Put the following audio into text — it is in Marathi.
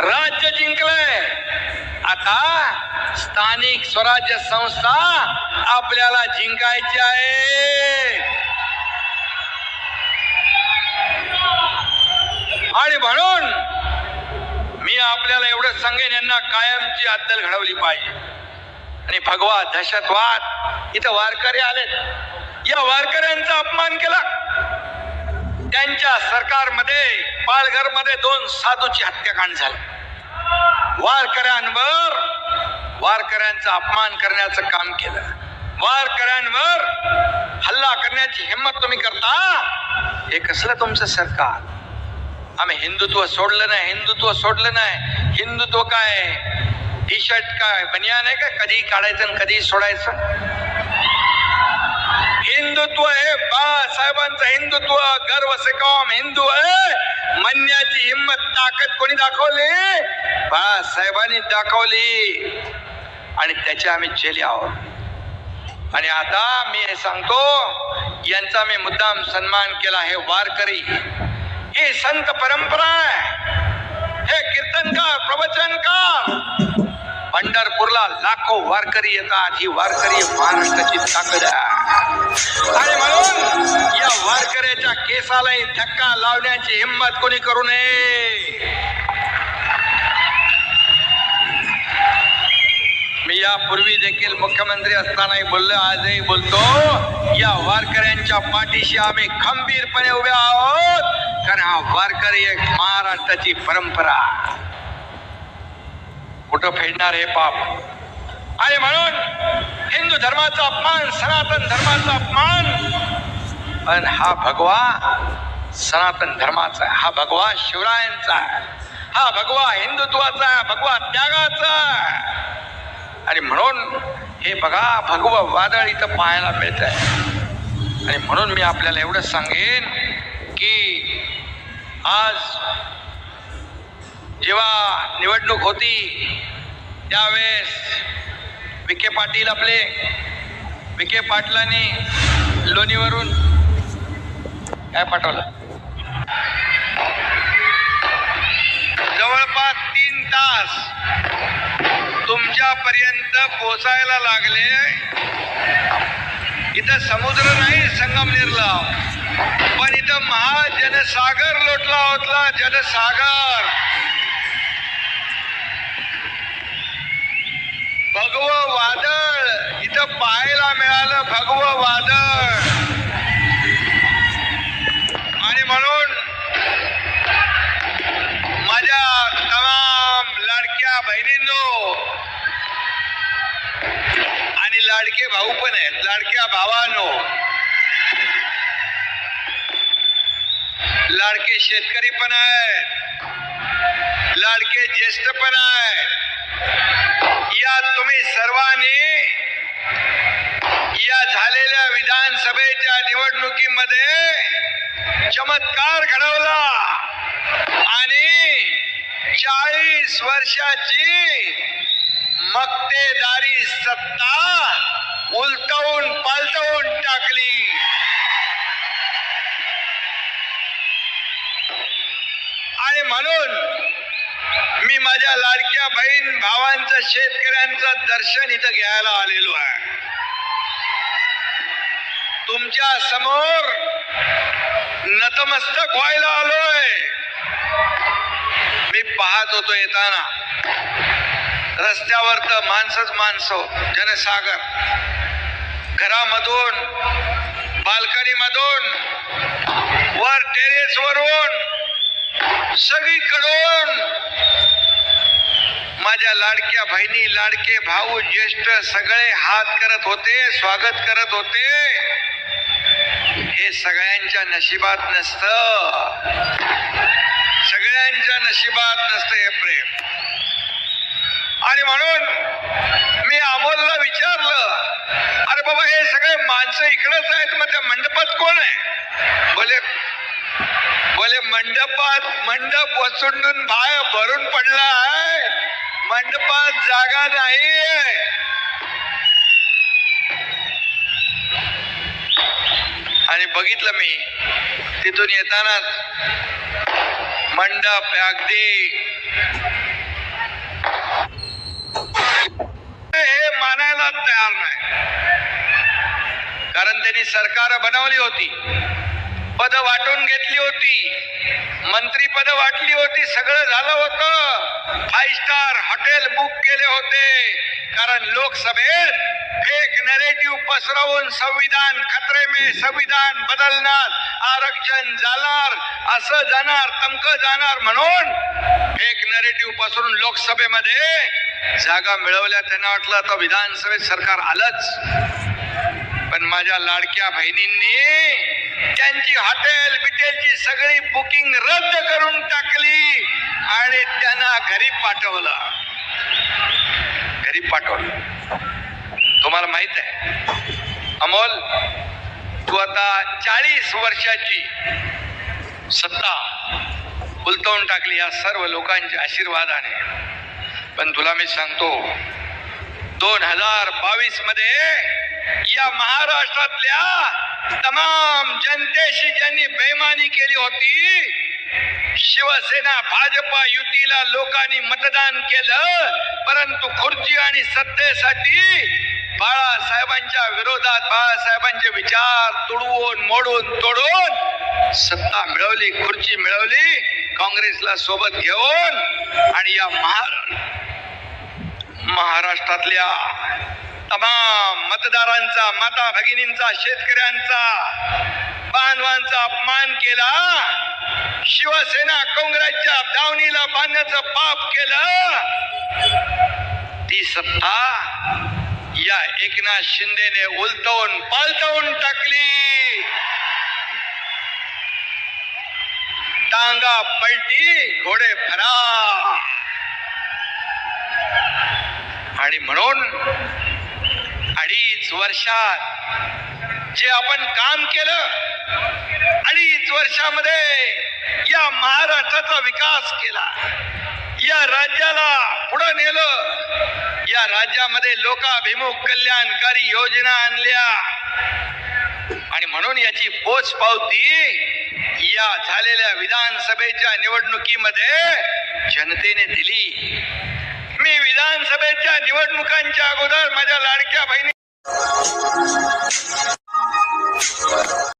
राज्य जिंकलंय. आता स्थानिक स्वराज्य संस्था आपल्याला जिंकायची आहे. आणि म्हणून मी आपल्याला एवढं सांगेन यांना कायमची अद्दल घडवली पाहिजे. आणि भगवा दहशतवाद इथं वारकरी आले या वारकऱ्यांचा अपमान केला. त्यांच्या सरकारमध्ये पालघरमध्ये दोन साधूची हत्याकांड झालं. वारकऱ्यांवर वारकऱ्यांचा अपमान करण्याचं काम केलं. वारकऱ्यांवर हल्ला करण्याची हिंमत तुम्ही करता? हे कसलं तुमचं सरकार? आम्ही हिंदुत्व सोडलं नाही हिंदुत्व सोडलं नाही. हिंदुत्व काय? टी शर्ट काय? बनियान आहे का? कधी काढायचं आणि कधी सोडायचं. हिंदुत्व हे बाळासाहेबांचं हिंदुत्व गर्व से हिंदू आहे म्हणण्याची हिंमत ताकद कोणी दाखवली? बाळासाहेबांनी दाखवली. आणि त्याचे आम्ही चेले आहोत. आणि आता मी हे सांगतो यांचा मी मुद्दाम सन्मान केला हे वारकरी. ही संत परंपरा आहे. लाखो वारकरी येतात. ही वारकरी महाराष्ट्राची ताकद आहे. आणि म्हणून या वारकऱ्याच्या केसालाही धक्का लावण्याची हिंमत कोणी करू नये. मी यापूर्वी देखील मुख्यमंत्री असतानाही बोललो आजही बोलतो या वारकऱ्यांच्या पाठीशी आम्ही खंबीरपणे उभे आहोत. कारण हा वारकरी एक महाराष्ट्राची परंपरा. कुठं फेडणार हे पाप? आणि म्हणून हिंदू धर्माचा अपमान सनातन धर्माचा अपमान पण हा भगवा सनातन धर्माचा आहे. हा भगवा शिवरायांचा आहे. हा भगवा हिंदुत्वाचा आहे. भगवा त्यागाचा आणि म्हणून हे बघा भगव वादळ इथं पाहायला मिळत आहे आणि म्हणून मी आपल्याला एवढं सांगेन की आज जेव्हा निवडणूक होती त्यावेळेस विखे पाटील आपले विखे पाटलांनी लोणीवरून काय पाठवलं? जवळपास तीन तास तुमच्यापर्यंत पोचायला लागले. इथं समुद्र नाही संगमनेरला पण इथं महाजनसागर लोटला होतला जनसागर भगव वादळ. इथं पाहायला मिळालं भगव वादळ. आणि म्हणून माझ्या तमाम लाडक्या बहिणींनो आणि लाडके भाऊ पण आहेत लाडक्या भावानो लाडके शेतकरी पण आहेत. लाडके ज्येष्ठ पण आहेत. या तुम्ही सर्वांनी या झालेल्या विधानसभेच्या निवडणुकीमध्ये चमत्कार घडवला. आणि चाळीस वर्षाची मक्तेदारी सत्ता उलटवून पालटवून टाकली. आणि म्हणून मी माझ्या लाडक्या बहीण भावांचं शेतकऱ्यांचं दर्शन इथं घ्यायला आलेलो आहे. तुमच्यासमोर नतमस्तक व्हायला आलोय. मी पाहत होतो येताना. रस्त्यावर तर माणसंच माणसं जनसागर. घरामधून बाल्कनीमधून वर टेरेस वरून सगळीकडून माझ्या लाडक्या बहिणी लाडके भाऊ ज्येष्ठ सगळे हात करत होते स्वागत करत होते. हे सगळ्यांच्या नशिबात नसत. सगळ्यांच्या नशिबात नसतं हे प्रेम. आणि म्हणून मी अमोलला विचारलं अरे बाबा हे सगळे माणसं इकडंच आहेत मग त्या मंडपात कोण आहे? बोले बोले मंडपात मंडप वसुंडून भाय भरून पडला आहे मंडपात जागा नाही आणि बघितलं मी तिथून येतानाच मंडप अगदी हे मानायला तयार नाही. कारण त्यांनी सरकार बनवली होती. पद वाटून घेतली होती. मंत्रीपद वाटली होती सगळं झालं होतं. फाईव्ह स्टार हॉटेल बुक केले होते. कारण लोकसभेत फेक नरेटिव्ह पसरवून संविधान खतरे में संविधान बदलणार आरक्षण जाणार असं जाणार तमक जाणार म्हणून फेक नरेटिव्ह पसरून लोकसभेमध्ये जागा मिळवल्या. त्यांना वाटलं आता विधानसभेत सरकार आलंच. पण माझ्या लाडक्या बहिणींनी त्यांची हॉटेल बिटेल सगळी बुकिंग रद्द करून टाकली आणि त्यांना घरी पाठवलं. घरी पाठवलं. तुम्हाला माहीत आहे. अमोल तू आता चाळीस वर्षाची सत्ता उलतवून टाकली या सर्व लोकांच्या आशीर्वादाने. पण तुला मी सांगतो दोन हजार बावीसमध्ये या महाराष्ट्रातल्या तमाम जनतेशी ज्यांनी बेमानी केली होती शिवसेना भाजपा युतीला लोकांनी मतदान केलं परंतु खुर्ची आणि सत्तेसाठी बाळासाहेबांच्या विरोधात बाळासाहेबांचे विचार तुडवून मोडून तोडून सत्ता मिळवली खुर्ची मिळवली काँग्रेसला सोबत घेऊन आणि या महाराष्ट्र महाराष्ट्रातल्या तमाम मतदारांचा माता भगिनींचा शेतकऱ्यांचा बांधवांचा अपमान केला. शिवसेना काँग्रेसच्या दावणीला बांधण्याचं पाप केलं. ती सत्ता या एकनाथ शिंदेने उलटवून पालटवून टाकली. टांगा पलटी घोडे फरा आणि म्हणून वीस वर्षात जे आपण काम केलं अडीच वर्षामध्ये या महाराष्ट्राचा विकास केला या राज्याला पुढे नेलं या राज्यामध्ये लोकाभिमुख कल्याणकारी योजना आणल्या. आणि म्हणून याची पोच पावती या झालेल्या विधानसभेच्या निवडणुकीमध्ये जनतेने दिली. मी विधानसभेच्या निवडणुकांच्या अगोदर माझ्या लाडक्या बहिणी Sus restos fueron sepultados en el cementerio de Montmartre.